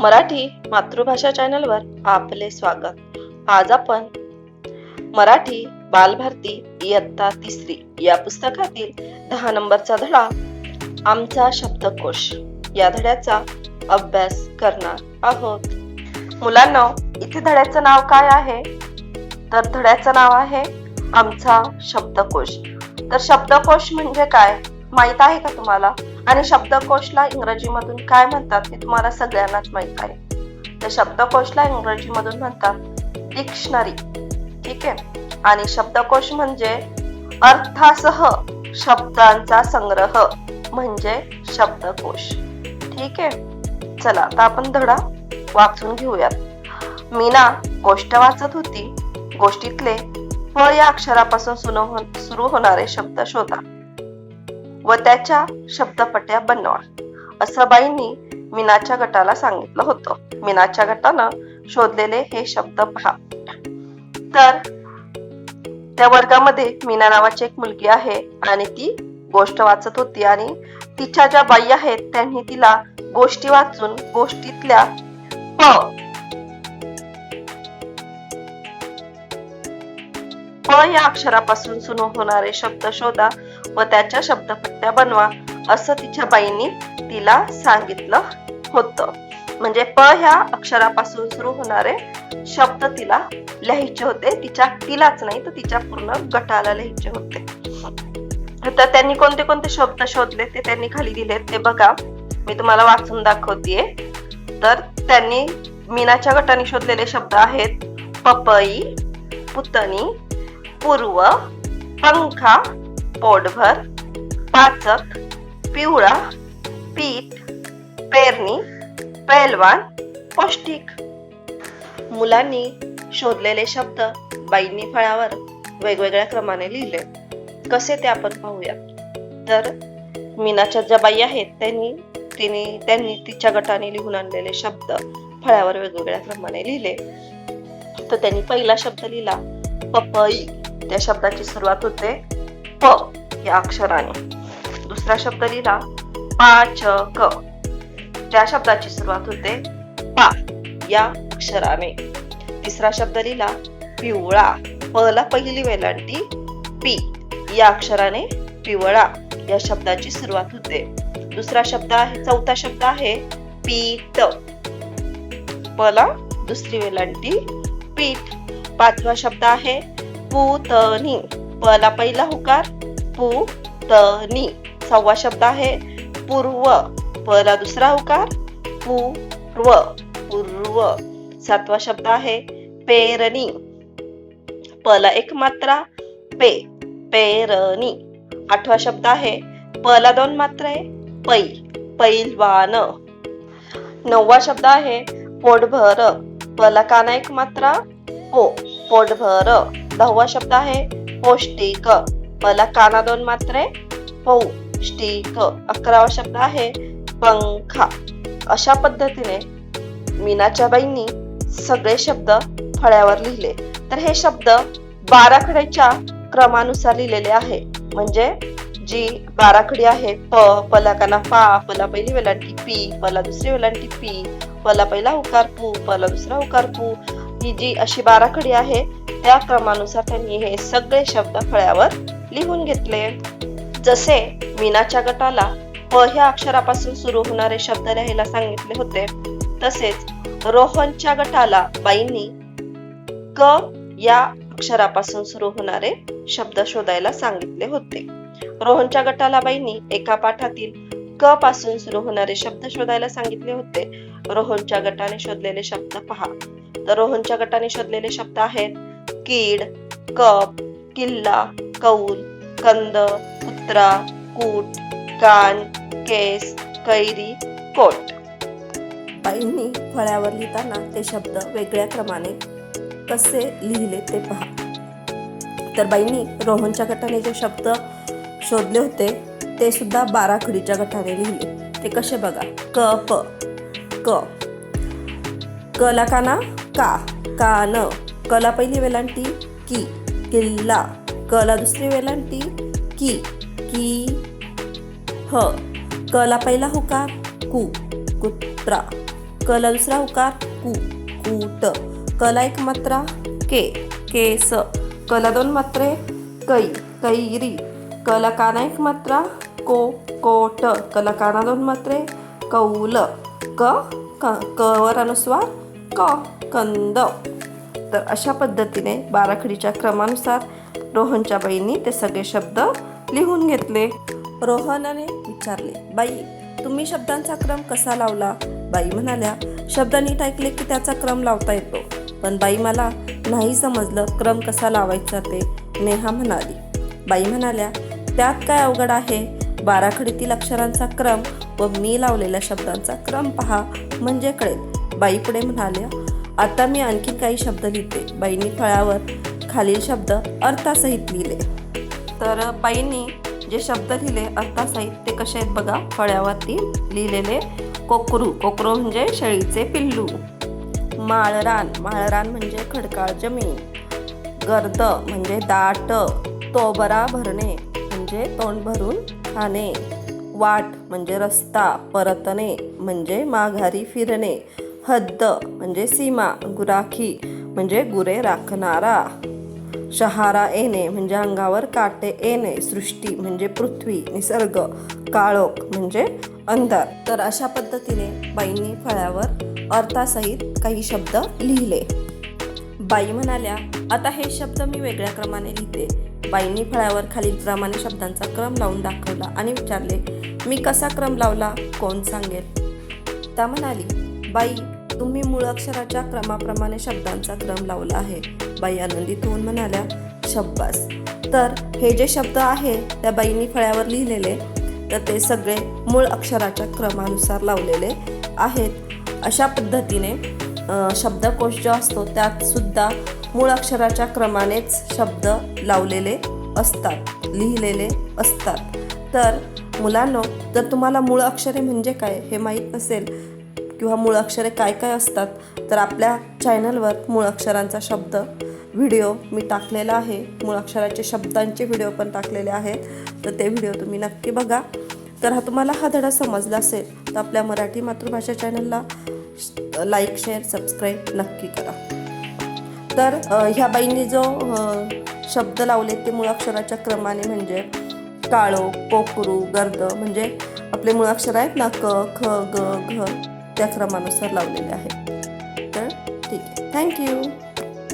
मराठी मातृभाषा चॅनलवर आपले स्वागत. आज आपण मराठी बालभारती इयत्ता तिसरी या पुस्तकातील दहा नंबरचा धडा आमचा शब्दकोश या धड्याचा अभ्यास करणार आहोत. मुलांना इथे धड्याचं नाव काय आहे? तर धड्याचं नाव आहे आमचा शब्दकोश. तर शब्दकोश म्हणजे काय? माहीत आहे का तुम्हाला? आणि शब्दकोशला इंग्रजीमधून काय म्हणतात हे तुम्हाला सगळ्यांनाच माहीत आहे. तर शब्दकोशला इंग्रजीमधून म्हणतात डिक्शनरी. ठीक आहे? आणि शब्दकोश म्हणजे अर्थासह शब्दांचा संग्रह म्हणजे शब्दकोश. ठीक आहे? चला आता आपण धडा वाचून घेऊयात. मीना गोष्ट वाचत होती. गोष्टीतले फ या अक्षरापासून सुरू सुरू होणारे शब्द शोधा. व त्याच्या शब्दपट्या बनवा असं बाईंनी मीनाच्या गटाला सांगितलं होतं. मीनाच्या गटानं शोधलेले हे शब्द पहा. तर त्या वर्गामध्ये मीना नावाची एक मुलगी आहे आणि ती गोष्ट वाचत होती आणि तिच्या ज्या बाई आहेत त्यांनी तिला गोष्टी वाचून गोष्टीतल्या प प या अक्षरापासून सुरू होणारे शब्द शोधा. व त्याच्या शब्दपट्ट्या बनवा असं तिच्या बाईंनी तिला सांगितलं होतं. म्हणजे प ह्या अक्षरापासून सुरू होणारे शब्द तिला लिहायचे होते. तिच्या तिलाच नाही तर तिच्या पूर्ण गटाला लिहायचे होते. तर त्यांनी कोणते कोणते शब्द शोधले ते त्यांनी खाली दिले. ते बघा मी तुम्हाला वाचून दाखवतेय. तर त्यांनी मीनाच्या गटाने शोधलेले शब्द आहेत पपई पुतणी पूर्व पंखा पोटभर पाचक पिवळा पीठ पेरणी पैलवान पौष्टिक. मुलांनी शोधलेले शब्द बाईंनी फळावर वेगवेगळ्या क्रमाने लिहिले. कसे ते आपण पाहूया. तर मीनाच्या ज्या बाई आहेत त्यांनी तिने त्यांनी तिच्या गटाने लिहून आणलेले शब्द फळ्यावर वेगवेगळ्या क्रमाने लिहिले. तर त्यांनी पहिला शब्द लिहिला पपई. त्या शब्दाची सुरुवात होते. प या अक्षराने. दुसरा शब्द लिहिला पाचक. ज्या शब्दाची सुरुवात होते पा या अक्षराने. तिसरा शब्द लिहिला पिवळा. पला पहिली वेलांटी पी या अक्षराने पिवळा या शब्दाची सुरुवात होते. दुसरा शब्द आहे चौथा शब्द आहे पीठ. पला दुसरी वेलांटी पीठ. पाचवा शब्द आहे पूतनी पला पहिला हुकार पु पूतनी सहावा शब्द आहे पूर्व. पला दुसरा हुकार पूर्व पूर्व. सातवा शब्द आहे पेरणी. पला एक मात्रा पे. पेरणी. आठवा शब्द आहे पला दोन मात्र आहे पै. पैलवान. नववा शब्द आहे पोटभर. पला काना एक मात्रा पो. पोटभर. दहावा शब्द आहे हो, पौष्टिक मला काना दोन मात्रे. हो, पौष्टिक अकरावा शब्द आहे. पंखा. अशा पद्धतीने मीनाच्या बाईंनी सगळे शब्द फळ्यावर लिहिले. तर हे शब्द बाराखड्याच्या क्रमानुसार लिहिलेले आहे. म्हणजे जी बाराखडी आहे प पला काना पा पला पहिली वेलांटी पी पला दुसरी वेलांटी पी पला पहिला उकार पू पला दुसरा उकार पू ही जी अशी बाराखडी आहे त्या क्रमानुसार त्यांनी हे सगळे शब्द फळ्यावर लिहून घेतले. जसे मीनाच्या गटाला प ह्या अक्षरापासून सुरू होणारे शब्द लिहायला सांगितले होते तसेच रोहनच्या गटाला बाईंनी क या अक्षरापासून सुरू होणारे शब्द शोधायला सांगितले होते. रोहनच्या गटाला बाईंनी एका पाठातील क पासून सुरू होणारे शब्द शोधायला सांगितले होते. रोहनच्या गटाने शोधलेले शब्द पहा. तर रोहनच्या गटाने शोधलेले शब्द आहेत कीड कप किल्ला कौल कंद कुत्रा कूट कान केस कैरी कोट बाईंनी फळ्यावर लिहिताना ते शब्द वेगळ्या क्रमाने कसे लिहिले ते पहा. तर बाईंनी रोहनच्या गटाने जे शब्द शोधले होते ते सुद्धा बाराखडीच्या गटाने लिहिले. ते कसे बघा. क प क. क काना का? कान कला पहिली वेलांटी की? किल्ला. कला दुसरी वेलांटी की? की? ह. कला पहिला हुकार कु. कुत्रा. कला दुसरा हुकार कु. कूट. कला एक मात्रा के. केस. कला दोन मात्रे कै. कैरी. कला काना एक मात्रा को. कोट. कला काना दोन मात्रे कौल. क. क. कवर अनुस्वार क. कंद. तर अशा पद्धतीने बाराखडीच्या क्रमानुसार रोहनच्या बाईंनी ते सगळे शब्द लिहून घेतले. रोहनाने विचारले बाई तुम्ही शब्दांचा क्रम कसा लावला? बाई म्हणाल्या शब्द नीट ऐकले की त्याचा क्रम लावता येतो. पण बाई मला नाही समजलं क्रम कसा लावायचा ते नेहा म्हणाली. बाई म्हणाल्या त्यात काय अवघड आहे? बाराखडीतील अक्षरांचा क्रम व मी लावलेल्या शब्दांचा क्रम पहा म्हणजे कळेल. बाई पुढे म्हणाल्या आता मी आणखी काही शब्द लिहिते. बाईंनी फळावर खालील शब्द अर्थासहित लिहिले. तर बाईंनी जे शब्द लिहिले अर्थासहित ते कसे आहेत बघा. फळ्यावरती लिहिलेले कोकरू. कोकरू म्हणजे शेळीचे पिल्लू. माळरान. माळरान म्हणजे खडकाळ जमीन. गर्द म्हणजे दाट. तोबरा भरणे म्हणजे तोंड भरून खाणे. वाट म्हणजे रस्ता. परतणे म्हणजे माघारी फिरणे. हद्द म्हणजे सीमा गुराखी म्हणजे गुरे राखणारा. शहारा येणे म्हणजे अंगावर काटे येणे. सृष्टी म्हणजे पृथ्वी निसर्ग काळोख म्हणजे अंधार. तर अशा पद्धतीने बाईंनी फळ्यावर अर्थासहित काही शब्द लिहिले. बाई म्हणाल्या आता हे शब्द मी वेगळ्या क्रमाने लिहिते. बाईंनी फळ्यावर खालील प्रमाणे शब्दांचा क्रम लावून दाखवला आणि विचारले मी कसा क्रम लावला? कोण सांगेल? त्या म्हणाली बाई तुम्ही मूळ अक्षराच्या क्रमाप्रमाणे शब्दांचा क्रम लावला आहे. बाई आनंदित होऊन म्हणाल्या शब्बास. तर हे जे शब्द आहे त्या बाईंनी फळ्यावर लिहिलेले तर ते सगळे मूळ अक्षराच्या क्रमानुसार लावलेले आहेत. अशा पद्धतीने शब्दकोश जो असतो त्यात सुद्धा मूळ अक्षराच्या क्रमानेच शब्द लावलेले असतात लिहिलेले असतात. तर मुलांनो जर तुम्हाला मूळ अक्षरे म्हणजे काय हे माहीत नसेल किंवा मूळ अक्षरे काय काय असतात तर आपल्या चॅनलवर मूळाक्षरांचा शब्द व्हिडिओ मी टाकलेला आहे. मूळ अक्षराचे शब्दांचे व्हिडिओ पण टाकलेले आहेत. तर ते व्हिडिओ तुम्ही नक्की बघा. तर हा तुम्हाला हा धडा समजला असेल तर आपल्या मराठी मातृभाषा चॅनलला लाईक शेअर सबस्क्राईब नक्की करा. तर ह्या बाईंनी जो शब्द लावले ते मुळाक्षराच्या क्रमाने म्हणजे काळो कोकरू गर्द म्हणजे आपले मुळाक्षर आहेत ना क ख ग घ त्या क्रमानुसार लावलेले आहेत. तर ठीक आहे. थँक्यू